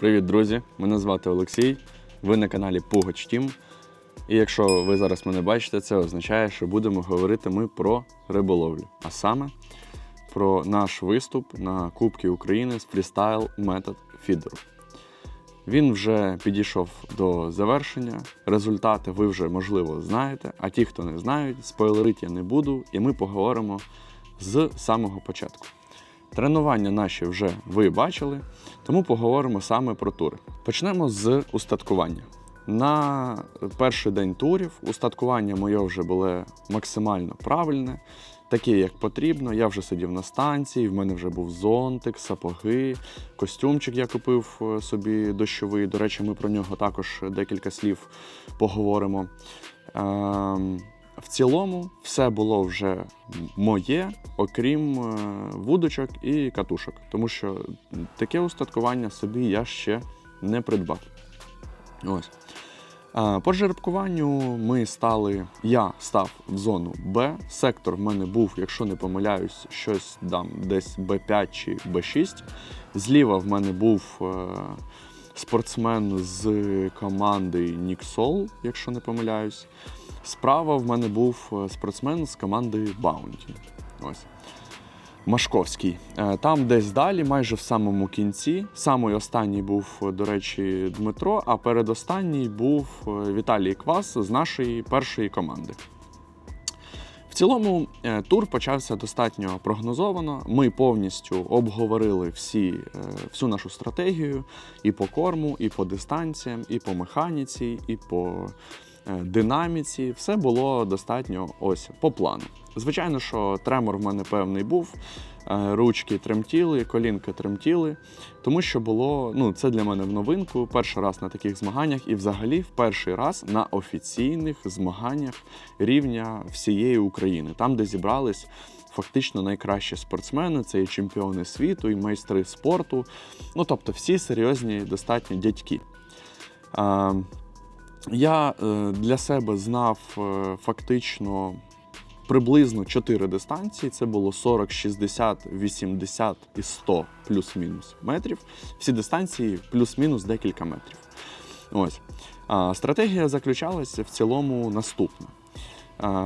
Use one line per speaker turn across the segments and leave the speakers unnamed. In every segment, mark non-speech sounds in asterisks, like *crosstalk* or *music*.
Привіт, друзі! Мене звати Олексій. Ви на каналі Пугач Тім. І якщо ви зараз мене бачите, це означає, що будемо говорити ми про риболовлю. А саме про наш виступ на Кубки України з фрістайл метод фідеру. Він вже підійшов до завершення. Результати ви вже можливо знаєте. А ті, хто не знають, спойлерити я не буду, і ми поговоримо з самого початку. Тренування наші вже ви бачили, тому поговоримо саме про тури. Почнемо з устаткування. На перший день турів устаткування моє вже було максимально правильне, таке, як потрібно. Я вже сидів на станції, в мене вже був зонтик, сапоги, костюмчик я купив е, собі дощовий. До речі, ми про нього також декілька слів поговоримо. В цілому все було вже моє, окрім е, вудочок і катушок, тому що таке устаткування собі я ще не придбав. Ось. По жеребкуванню ми стали, я став в зону Б. Сектор в мене був, якщо не помиляюсь, щось там десь Б5 чи Б6. Зліва в мене був е, спортсмен з команди Ніксол, якщо не помиляюсь. Справа в мене був е, спортсмен з команди Баунті. Ось. Машковський. Е, Там десь далі, майже в самому кінці. Самий останній був, е, до речі, Дмитро, а передостанній був Віталій Квас з нашої першої команди. В цілому тур почався достатньо прогнозовано. Ми повністю обговорили всі, всю нашу стратегію і по корму, і по дистанціям, і по механіці, і по динаміці. Все було достатньо ось по плану. Звичайно, що тремор в мене певний був. е, Ручки тремтіли, колінки тремтіли, тому що було ну це для мене в новинку. Перший раз на таких змаганнях, і взагалі в перший раз на офіційних змаганнях рівня всієї України, там, де зібрались фактично найкращі спортсмени, це і чемпіони світу, і майстри спорту. Ну тобто всі серйозні достатньо дядьки. Я е, для себе знав е, фактично приблизно 4 дистанції. Це було 40, 60, 80 і 100 плюс-мінус метрів. Всі дистанції плюс-мінус декілька метрів. Ось. Стратегія заключалася в цілому наступна.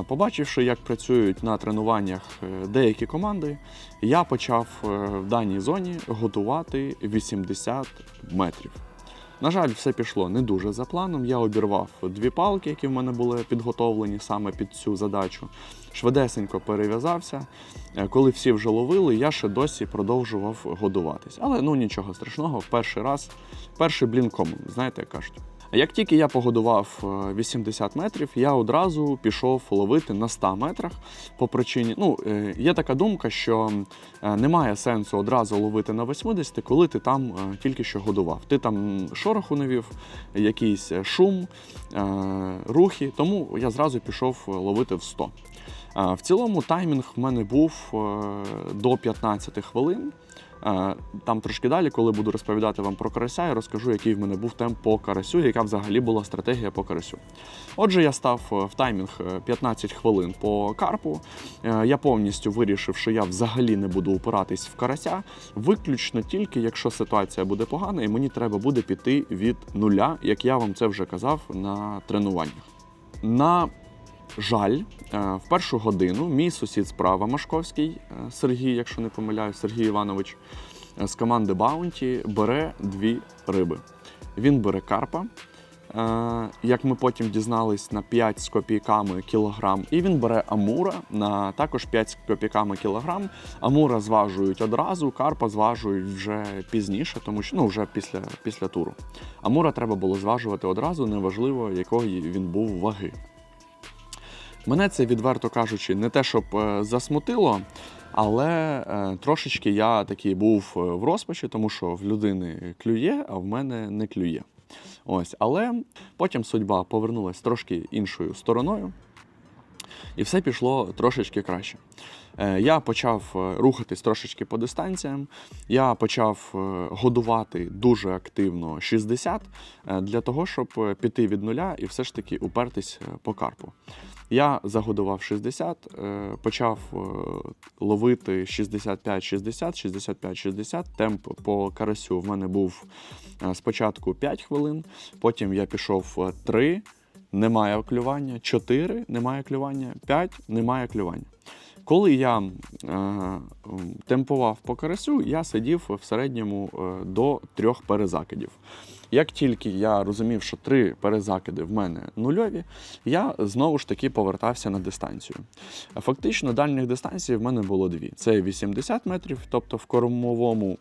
Побачивши, як працюють на тренуваннях е, деякі команди, я почав в даній зоні готувати 80 метрів. На жаль, все пішло не дуже за планом. Я обірвав дві палки, які в мене були підготовлені саме під цю задачу. Швидесенько перев'язався. Е, Коли всі вже ловили, я ще досі продовжував годуватись. Але ну нічого страшного, перший раз, перший блінком, знаєте, як кажуть. Як тільки я погодував е, 80 метрів, я одразу пішов ловити на 100 метрах по причині. Ну, е, є така думка, що е, немає сенсу одразу ловити на 80, коли ти там е, тільки що годував. Ти там шороху навів, якийсь е, шум, е, рухи, тому я зразу пішов ловити в 100. Е, В цілому таймінг в мене був е, до 15 хвилин. Е, Там трошки далі, коли буду розповідати вам про карася, я розкажу, який в мене був темп по карасю, яка взагалі була стратегія по карасю. Отже, я став е, в таймінг е, 15 хвилин по карпу. Е, Я повністю вирішив, що я взагалі не буду упиратись в карася, виключно тільки якщо ситуація буде погана, і мені треба буде піти від нуля, як я вам це вже казав на тренуваннях. На жаль, е, в першу годину мій сусід справа Машковський е, Сергій, якщо не помиляюсь, Сергій Іванович е, з команди Баунті бере дві риби. Він бере карпа, як ми потім дізнались, на 5 з копійками кілограм, і він бере амура на також 5 з копійками кілограм. Амура зважують одразу, карпа зважують вже пізніше, тому що ну вже після, після туру. Амура треба було зважувати одразу, неважливо, якої він був ваги. Мене це, відверто кажучи, не те, щоб е, засмутило, але е, трошечки я такий був е, в розпачі, тому що в людини клює, а в мене не клює. Ось, але потім судьба повернулася трошки іншою стороною. і все пішло трошечки краще. Е, Я почав е, рухатись трошечки по дистанціям. Я почав е, годувати дуже активно 60 е, для того, щоб піти від нуля і все ж таки упертись по карпу. Я загодував 60, е, почав ловити 65-60, 65-60. Темп по карасю в мене був спочатку 5 хвилин, потім я пішов 3, немає клювання, 4, немає клювання, 5, немає клювання. Коли я е, темпував по карасю, я сидів в середньому е, до трьох перезакидів. Як тільки я розумів, що три перезакиди в мене нульові, я знову ж таки повертався на дистанцію. Фактично, дальніх дистанцій в мене було дві: це 80 метрів, тобто в кормовому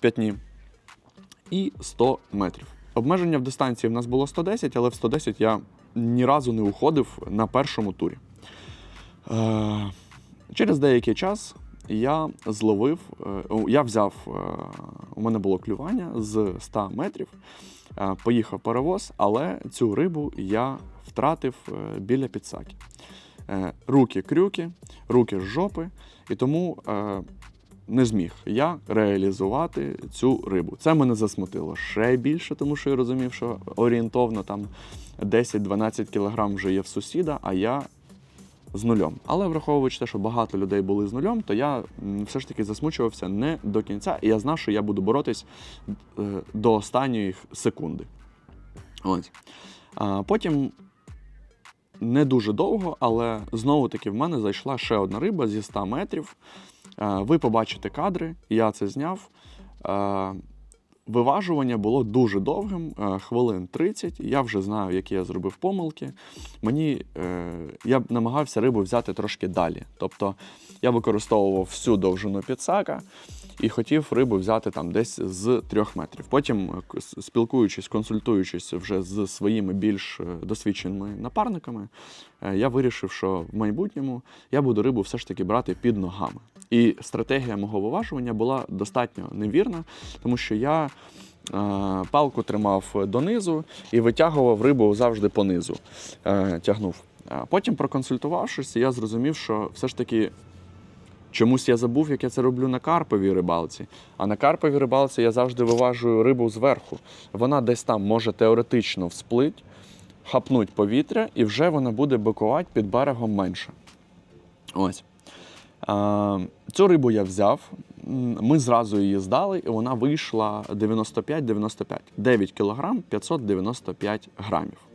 п'ятні, і 100 метрів. Обмеження в дистанції в нас було 110, але в 110 я ні разу не уходив на першому турі. Е, Через деякий час я зловив, е, я взяв, е, у мене було клювання з 100 метрів, е, поїхав паровоз, але цю рибу я втратив біля підсаки. Е, Руки крюки, руки з жопи, і тому не зміг я реалізувати цю рибу. Це мене засмутило ще більше, тому що я розумів, що орієнтовно там 10-12 кілограм вже є в сусіда, а я з нульом. Але враховуючи те, що багато людей були з нульом, то я все ж таки засмучувався не до кінця, і я знав, що я буду боротись е, до останньої секунди. Ось. А потім не дуже довго, але знову таки в мене зайшла ще одна риба зі 100 метрів. Е, Ви побачите кадри, я це зняв. Виважування було дуже довгим, е, хвилин 30. Я вже знаю, які я зробив помилки. Мені е, я б намагався рибу взяти трошки далі. Тобто я використовував всю довжину підсака і хотів рибу взяти там десь з трьох метрів. Потім, е, спілкуючись, консультуючись вже з своїми більш е, досвідченими напарниками, е, я вирішив, що в майбутньому я буду рибу все ж таки брати під ногами. І стратегія мого виважування була достатньо невірна, тому що я палку тримав донизу і витягував рибу завжди понизу. Тягнув. Потім, проконсультувавшись, я зрозумів, що все ж таки чомусь я забув, як я це роблю на карповій рибалці. А на карповій рибалці я завжди виважую рибу зверху. Вона десь там може теоретично всплить, хапнуть повітря, і вже вона буде бикувати під берегом менше. Ось. Цю рибу я взяв. Ми зразу її здали, і вона вийшла 95-95. 9 кг 595 грамів.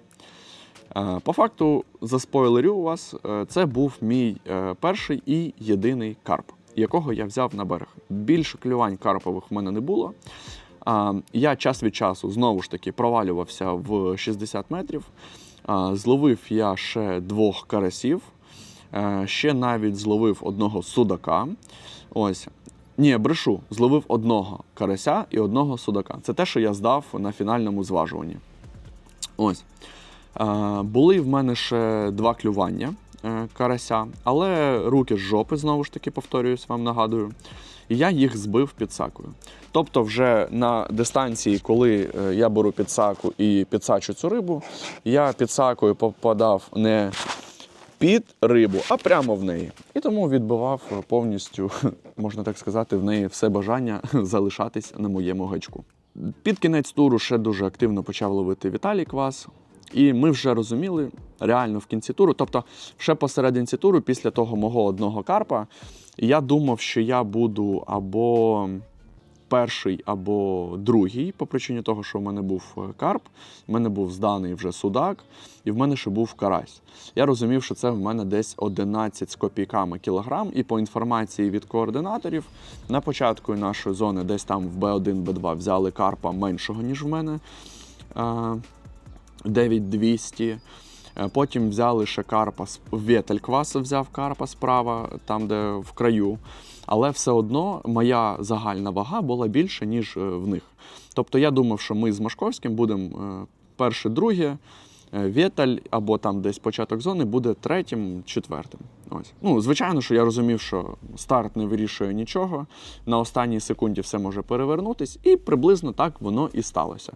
Е, По факту, заспойлерю вас, е, це був мій е, перший і єдиний карп, якого я взяв на берег. Більше клювань карпових в мене не було. Я час від часу знову ж таки провалювався в 60 метрів. Зловив я ще двох карасів, ще навіть зловив одного судака. Ось. Ні, брешу, зловив одного карася і одного судака. Це те, що я здав на фінальному зважуванні. Ось. Е, були в мене ще два клювання е, карася, але руки з жопи, знову ж таки, повторююсь, вам нагадую. І я їх збив підсакою. Тобто, вже на дистанції, коли е, я беру підсаку і підсачу цю рибу, я підсакою попадав не під рибу, а прямо в неї. І тому відбивав повністю, *laughs* можна так сказати, в неї все бажання *laughs* залишатись на моєму гачку. Під кінець туру ще дуже активно почав ловити Віталій Квас. І ми вже розуміли реально в кінці туру. Тобто, ще посерединці туру, після того мого одного карпа, я думав, що я буду або перший, або другий, по причині того, що в мене був е, карп, в мене був зданий вже судак, і в мене ще був карась. Я розумів, що це в мене десь 11 з копійками кілограм, і по інформації від координаторів на початку нашої зони, десь там в Б1, Б2 взяли карпа меншого, ніж в мене. Е, 9200. Е, Потім взяли ще карпа, з- Вєтель Квас взяв карпа справа, там, де в краю. Але все одно моя загальна вага була більше, ніж е, в них. Тобто я думав, що ми з Машковським будемо е, перше, друге, Вєталь або там десь початок зони буде третім, четвертим. Ось. Ну, звичайно, що я розумів, що старт не вирішує нічого. На останній секунді все може перевернутись, і приблизно так воно і сталося.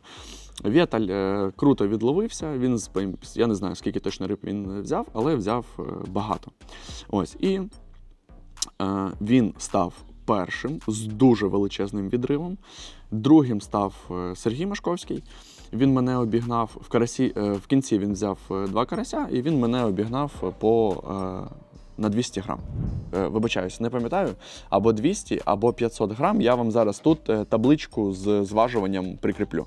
Вєталь е, круто відловився. Він я не знаю, скільки точно риб він взяв, але взяв е, багато. Ось і е, він став першим з дуже величезним відривом. Другим став Сергій Машковський. Він мене обігнав в карасі. В кінці він взяв два карася, і він мене обігнав по на 200 грам. Вибачаюсь, не пам'ятаю, або 200, або 500 грам. Я вам зараз тут табличку з зважуванням прикріплю.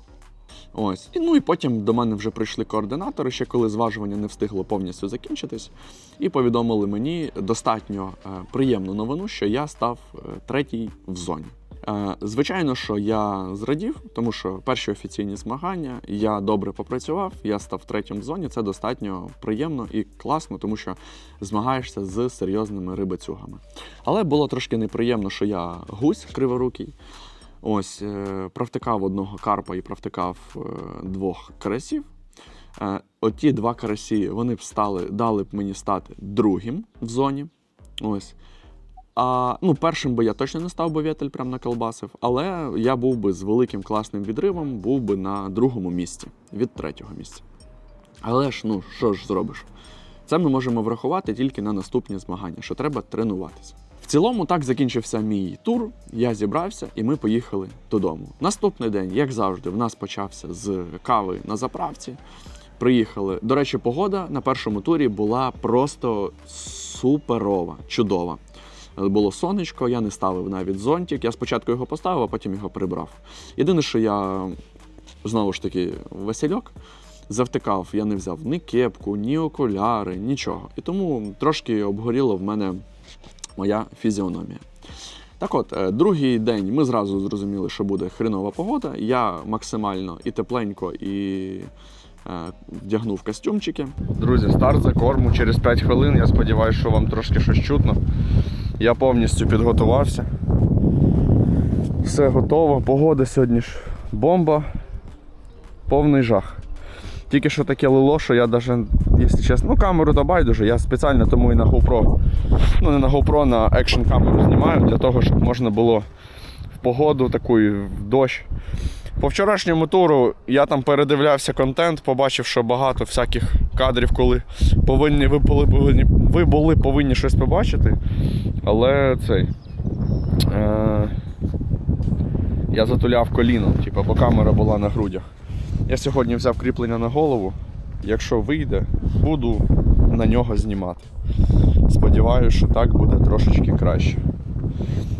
Ось. І, ну і потім до мене вже прийшли координатори, ще коли зважування не встигло повністю закінчитись, і повідомили мені достатньо е, приємну новину, що я став е, третій в зоні. Е, Звичайно, що я зрадів, тому що перші офіційні змагання я добре попрацював, я став третім в зоні. Це достатньо приємно і класно, тому що змагаєшся з серйозними рибацюгами. Але було трошки неприємно, що я гусь криворукий. Ось е, провтикав одного карпа і провтикав е, двох карасів. Е, Оті два карасі вони б стали, дали б мені стати другим в зоні. Ось. А, ну, першим би я точно не став, бо вєтель прям наколбасив, але я був би з великим класним відривом, був би на другому місці від третього місця. Але ж, ну, що ж зробиш? Це ми можемо врахувати тільки на наступні змагання, що треба тренуватися. Цілому так закінчився мій тур. Я зібрався і ми поїхали додому. Наступний день, як завжди, в нас почався з кави на заправці. Приїхали. До речі, погода на першому турі була просто суперова, чудова. Було сонечко, я не ставив навіть зонтик. Я спочатку його поставив, а потім його прибрав. Єдине, що я знову ж таки Васильок завтикав, я не взяв ні кепку, ні окуляри, нічого. І тому трошки обгоріла в мене моя фізіономія. Так от, е, другий день ми зразу зрозуміли, що буде хренова погода. Я максимально і тепленько, і е, вдягнув костюмчики. Друзі, старт за корму через 5 хвилин. Я сподіваюся, що вам трошки щось чутно. Я повністю підготувався. Все готово. Погода сьогодні ж бомба. Повний жах. Тільки що таке лило, що я навіть, якщо чесно, ну камеру то байдуже, я спеціально тому і на GoPro, ну не на GoPro, на екшн камеру знімаю, для того, щоб можна було в погоду таку в дощ. По вчорашньому туру я там передивлявся контент, побачив, що багато всяких кадрів, коли повинні, ви, були, повинні, ви були повинні щось побачити. Але цей. Е, я затуляв коліном, типу, бо камера була на грудях. Я сьогодні взяв кріплення на голову. Якщо вийде, буду на нього знімати. Сподіваюся, що так буде трошечки краще.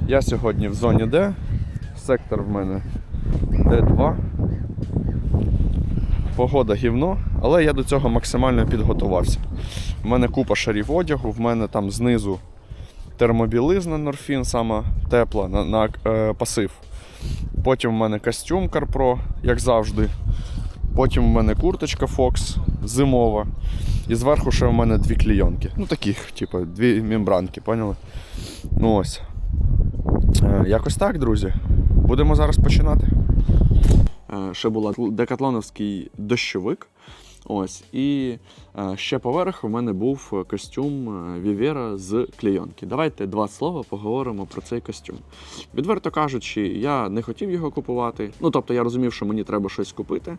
Я сьогодні в зоні Д. Сектор в мене Д2. Погода гівно, але я до цього максимально підготувався. У мене купа шарів одягу, в мене там знизу термобілизна Норфін, сама тепла на, на е, пасив. Потім в мене костюм Карпро, як завжди. Потім в мене курточка Fox зимова. І зверху ще в мене дві клійонки. Ну таких, типу, дві мембранки, поняли? Ну ось. Е, якось так, друзі. Будемо зараз починати. Е, ще була декатлоновський дощовик. Ось. І е, ще поверх у мене був костюм е, Вівера з клейонки. Давайте два слова поговоримо про цей костюм. Відверто кажучи, я не хотів його купувати. Ну тобто я розумів, що мені треба щось купити.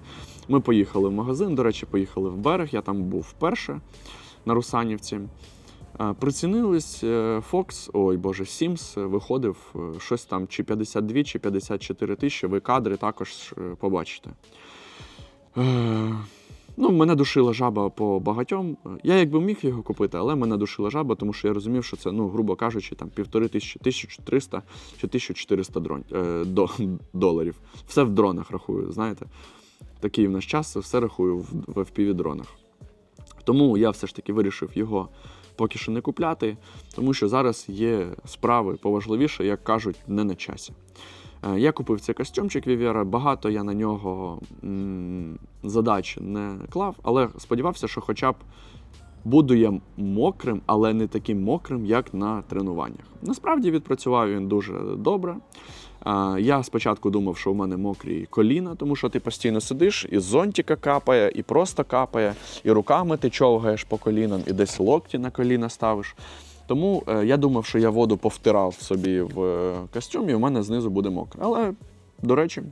Ми поїхали в магазин. До речі, поїхали в берег. Я там був вперше на Русанівці. Е, Прицінились е, Fox, ой Боже, Sims виходив е, щось там чи 52, чи 54 тисячі. Ви кадри також е, побачите. Ну, мене душила жаба по багатьом. Я якби міг його купити, але мене душила жаба, тому що я розумів, що це, ну, грубо кажучи, там півтори тисячі, 1300 чи 1400 дрон, е, до, *laughs* доларів. Все в дронах рахую, знаєте. Такий в наш час все рахую в, в fpv дронах. Тому я все ж таки вирішив його поки що не купляти, тому що зараз є справи поважливіше, як кажуть, не на часі. Е, Я купив цей костюмчик Вівера, багато я на нього м, задач не клав, але сподівався, що хоча б буду я мокрим, але не таким мокрим, як на тренуваннях. Насправді відпрацював він дуже добре. Е, Я спочатку думав, що у мене мокрі коліна, тому що ти постійно сидиш, і з зонтика капає, і просто капає, і руками ти човгаєш по колінам, і десь локті на коліна ставиш. Тому е, я думав, що я воду повтирав собі в е, костюмі, і у мене знизу буде мокро. Але, до речі,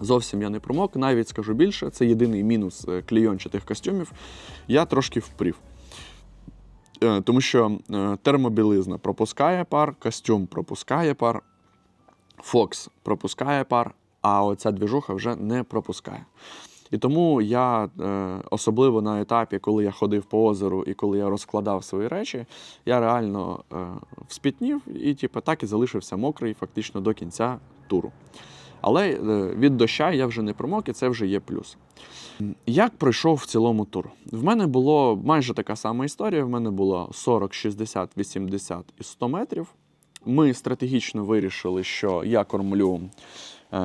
Зовсім я не промок, навіть скажу більше, це єдиний мінус е, клійончатих костюмів. Я трошки впрів. Тому що термобілизна пропускає пар, костюм пропускає пар, Фокс пропускає пар, а оця двіжуха вже не пропускає. І тому я, е, особливо на етапі, коли я ходив по озеру і коли я розкладав свої речі, я реально е, вспітнів і типу, так і залишився мокрий фактично до кінця туру. Але е, від доща я вже не промок, і це вже є плюс. Як пройшов в цілому тур? В мене було майже така сама історія. В мене було 40, 60, 80 і 100 метрів. Ми стратегічно вирішили, що я кормлю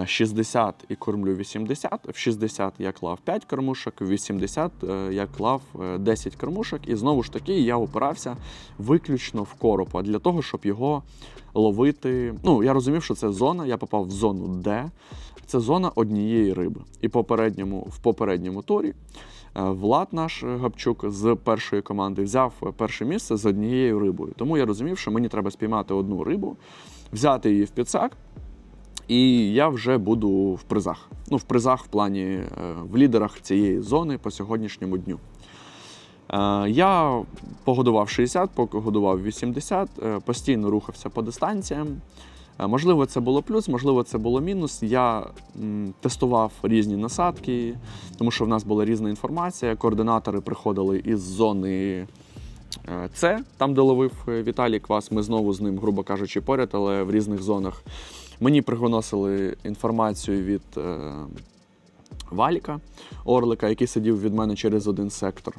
60 і кормлю 80. В 60 я клав 5 кормушок, в 80 е, я клав е, 10 кормушок. І знову ж таки я опирався виключно в коропа для того, щоб його ловити. Ну, я розумів, що це зона, я попав в зону Д. Це зона однієї риби. І попередньому, в попередньому турі е, Влад наш е, Гапчук з першої команди взяв е, перше місце з однією рибою. Тому я розумів, що мені треба спіймати одну рибу, взяти її в підсак, і я вже буду в призах. Ну, в призах в плані е, в лідерах цієї зони по сьогоднішньому дню. Е, Я погодував 60, погодував 80, е, постійно рухався по дистанціям. Можливо, це було плюс, можливо, це було мінус. Я тестував різні насадки, тому що в нас була різна інформація. Координатори приходили із зони С, там, де ловив Віталій Квас. Ми знову з ним, грубо кажучи, поряд, але в різних зонах. Мені приносили інформацію від е, Валіка Орлика, який сидів від мене через один сектор.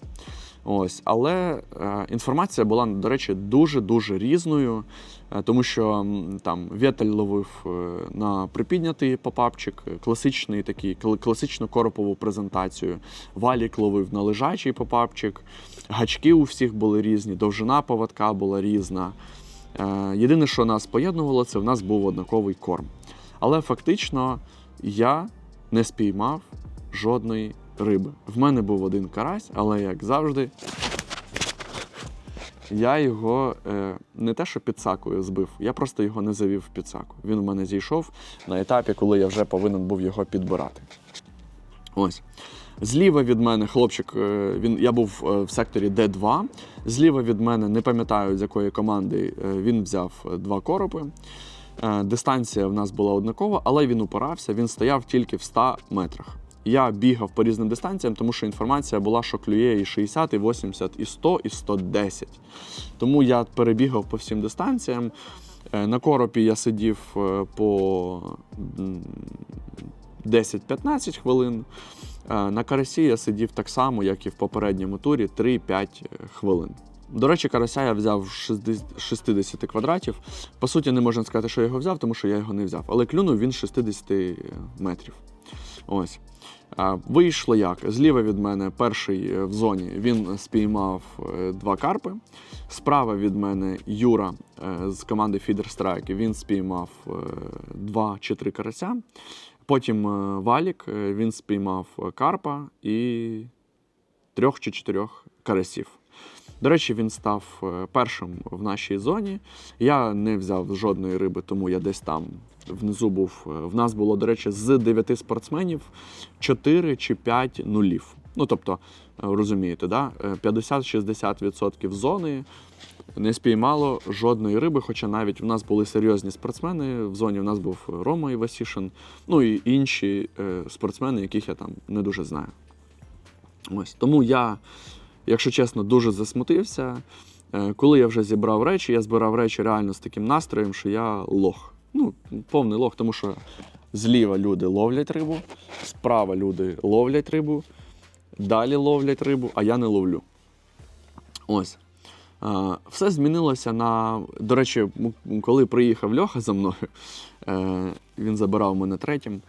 Ось, але е, інформація була, до речі, дуже-дуже різною, е, тому що там Вєтель ловив е, на припіднятий попапчик, класичний такий, кл- класичну коропову презентацію. Валік ловив на лежачий попапчик, гачки у всіх були різні, довжина поводка була різна. Е, єдине, що нас поєднувало, це в нас був однаковий корм. Але фактично я не спіймав жодної риби. В мене був один карась, але як завжди, я його е, не те, що підсакою збив, я просто його не завів в підсаку. Він у мене зійшов на етапі, коли я вже повинен був його підбирати. Ось. Зліва від мене хлопчик, е, він, я був е, в секторі Д2. Зліва від мене, не пам'ятаю з якої команди, е, він взяв два коропи. Дистанція в нас була однакова, але він упирався, він стояв тільки в 100 метрах. Я бігав по різним дистанціям, тому що інформація була, що клює і 60, і 80, і 100, і 110. Тому я перебігав по всім дистанціям. На коропі я сидів по 10-15 хвилин. Е, На карасі я сидів так само, як і в попередньому турі, 3-5 хвилин. До речі, карася я взяв 60 60 квадратів. По суті, не можна сказати, що я його взяв, тому що я його не взяв. Але клюнув він 60 метрів. Ось. Вийшло як? Зліва від мене перший е, в зоні він спіймав е, два карпи. Справа від мене Юра е, з команди Feeder Strike, він спіймав е, два чи три карася. Потім е, Валік, е, він спіймав е, карпа і трьох чи чотирьох карасів. До речі, він став першим в нашій зоні. Я не взяв жодної риби, тому я десь там внизу був. В нас було, до речі, з 9 спортсменів 4 чи 5 нулів. Ну, тобто, розумієте, да? Е, 50-60% зони не спіймало жодної риби, хоча навіть в нас були серйозні спортсмени. В зоні в нас був Рома Івасішин, ну і інші е, спортсмени, яких я там не дуже знаю. Ось тому я, якщо чесно, дуже засмутився. Е, Коли я вже зібрав речі, я збирав речі реально з таким настроєм, що я лох. Ну, повний лох, тому що зліва люди ловлять рибу, справа люди ловлять рибу, далі ловлять рибу, а я не ловлю. Ось. Е, Все змінилося на. До речі, м- коли приїхав Льоха за мною, е, він забирав мене третім.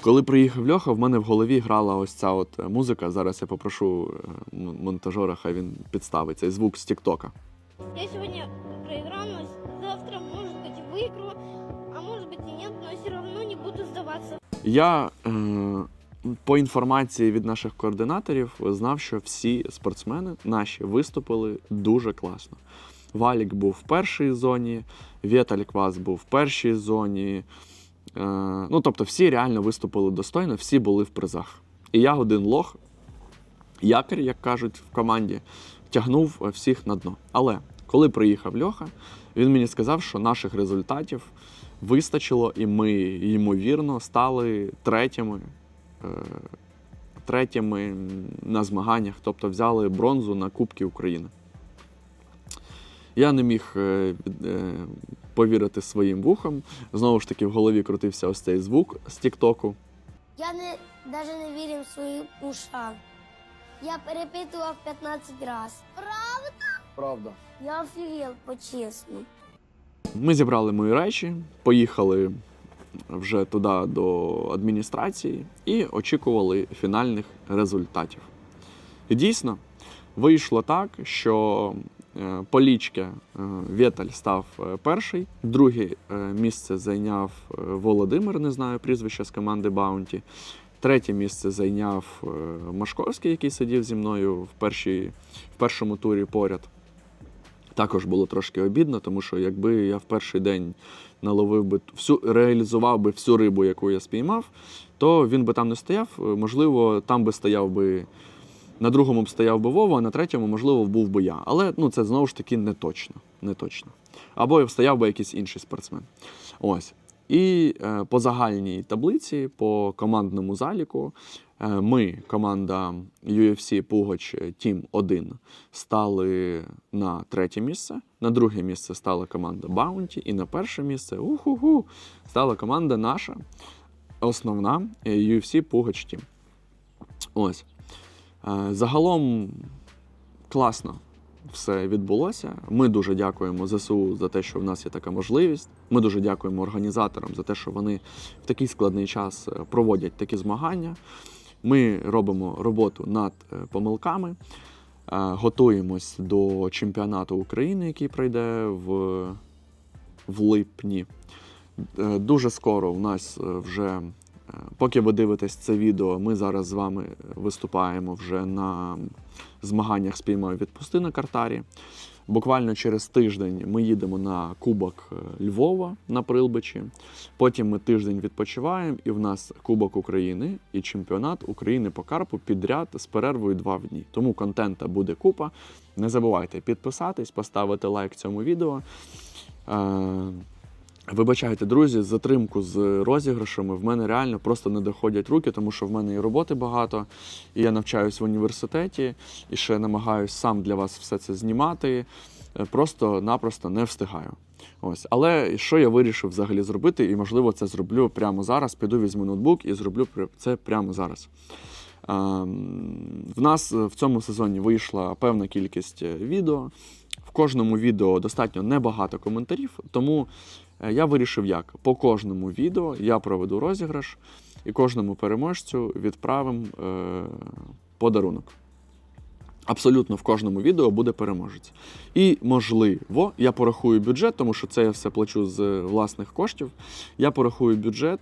Коли приїхав Льоха, в мене в голові грала ось ця от е, музика. Зараз я попрошу е, м- монтажера, хай він підставить цей звук з Тіктока.
Я сегодня проиграл, но завтра, может быть, выиграю, а может быть и нет, но все равно не буду сдаваться.
Я е, по інформації від наших координаторів знав, що всі спортсмени наші виступили дуже класно. Валік був в першій зоні, Вєталь Квас був в першій зоні. Е, ну, тобто, всі реально виступили достойно, всі були в призах. І я один лох, якорь, як кажуть в команді, тягнув всіх на дно. Але коли приїхав Льоха, він мені сказав, що наших результатів вистачило, і ми, ймовірно, стали третіми. Е, Третіми на змаганнях, тобто взяли бронзу на Кубки України. Я не міг е, е, повірити своїм вухам. Знову ж таки, в голові крутився ось цей звук з Тіктоку.
Я не, даже не вірив своїм ушам. Я перепитував 15 разів. Правда?
Правда.
Я офігел по-чесному.
Ми зібрали мої речі, поїхали вже туди до адміністрації і очікували фінальних результатів. І дійсно, вийшло так, що е, Полічке е, Вєталь став е, перший, друге місце зайняв Володимир, не знаю прізвище з команди Баунті. Третє місце зайняв Машковський, який сидів зі мною в, першій, в першому турі поряд. Також було трошки обідно, тому що якби я в перший день наловив би всю, реалізував би всю рибу, яку я спіймав, то він би там не стояв. Е, Можливо, там би стояв би. На другому б стояв би Вова, а на третьому, можливо, був би я. Але ну, це знову ж таки не точно. Не точно. Або стояв би якийсь інший спортсмен. Ось. І е, по загальній таблиці, по командному заліку, ми, команда UFC Пугач Team 1, стали на третє місце. На друге місце стала команда Bounty, і на перше місце уху-ху, стала команда наша, основна е, UFC Пугач Team. Ось. Е, Загалом класно все відбулося. Ми дуже дякуємо ЗСУ за те, що в нас є така можливість. Ми дуже дякуємо організаторам за те, що вони в такий складний час е, проводять такі змагання. Ми робимо роботу над е, помилками, е, готуємось до чемпіонату України, який пройде в, в липні. Е, Дуже скоро у нас вже, поки ви дивитесь це відео, ми зараз з вами виступаємо вже на змаганнях спіймаю відпусти на Картарі. Буквально через тиждень ми їдемо на Кубок е, Львова на Прилбичі. Потім ми тиждень відпочиваємо, і в нас Кубок України і чемпіонат України по карпу підряд з перервою два в дні. Тому контента буде купа. Не забувайте підписатись, поставити лайк цьому відео. Е, Вибачайте, друзі, затримку з розіграшами в мене реально просто не доходять руки, тому що в мене і роботи багато, і я навчаюсь в університеті, і ще намагаюсь сам для вас все це знімати. Е, Просто-напросто не встигаю. Ось. Але що я вирішив взагалі зробити, і можливо це зроблю прямо зараз. Піду візьму ноутбук і зроблю це прямо зараз. Ем, В нас в цьому сезоні вийшла певна кількість е, відео. В кожному відео достатньо небагато коментарів, тому е, я вирішив як. По кожному відео я проведу розіграш і кожному переможцю відправим е, подарунок. Абсолютно в кожному відео буде переможець. І, можливо, я порахую бюджет, тому що це я все плачу з власних коштів. Я порахую бюджет.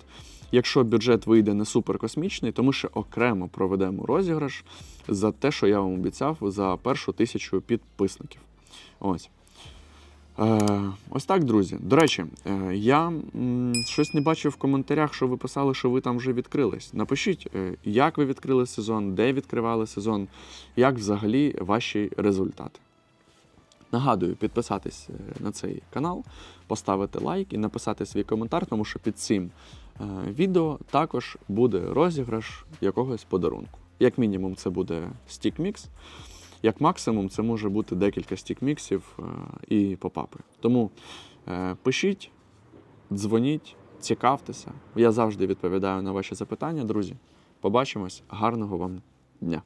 Якщо бюджет вийде не суперкосмічний, то ми ще окремо проведемо розіграш за те, що я вам обіцяв за першу тисячу підписників. Ось. Е, ось так, друзі. До речі, е, я щось не бачив в коментарях, що ви писали, що ви там вже відкрились. Напишіть, е, як ви відкрили сезон, де відкривали сезон, як взагалі ваші результати. Нагадую, підписатись на цей канал, поставити лайк і написати свій коментар, тому що під цим відео також буде розіграш якогось подарунку. Як мінімум, це буде стік-мікс. Як максимум, це може бути декілька стік-міксів е, і попапи. Тому е, пишіть, дзвоніть, цікавтеся. Я завжди відповідаю на ваші запитання, друзі. Побачимось. Гарного вам дня!